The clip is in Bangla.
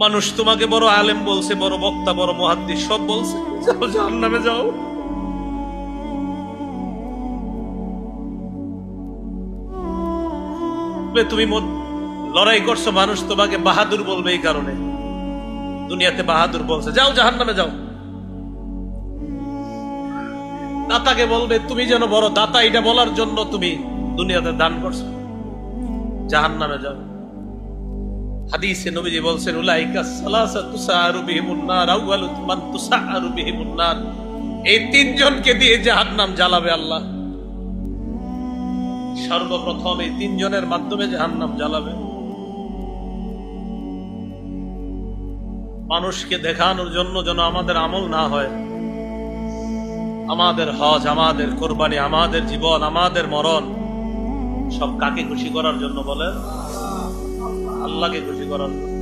মানুষ তোমাকে বড় আলেম বলছে, বড় বক্তা, বড় মহাদ্দিস, সব বলছে। যাও জাহান নামে যাও তুমি লড়াই করছ, মানুষ তোমাকে বাহাদুর বলবে এই কারণে। দুনিয়াতে বাহাদুর বলছে, যাও জাহান নামে যাও। দাতাকে বলবে, তুমি যেন বড় দাতা, এটা বলার জন্য তুমি দুনিয়াতে দান করছ। জাহান নামে যাও। হাদিসে বলছেন, উলাইকা সালাসা তুসারু বিহিমুন নার, আউয়ালু মান তুসারু বিহিমুন নার। এই তিনজনকে দিয়ে জাহান্নাম জ্বালাবে আল্লাহ। সর্বপ্রথম এই তিনজনের মাধ্যমে জাহান্নাম জ্বালাবে। মানুষকে দেখানোর জন্য যেন আমাদের আমল না হয়। আমাদের হজ, আমাদের কোরবানি, আমাদের জীবন, আমাদের মরণ, সব কাকে খুশি করার জন্য বলেন? আল্লাহকে খুশি করার জন্য।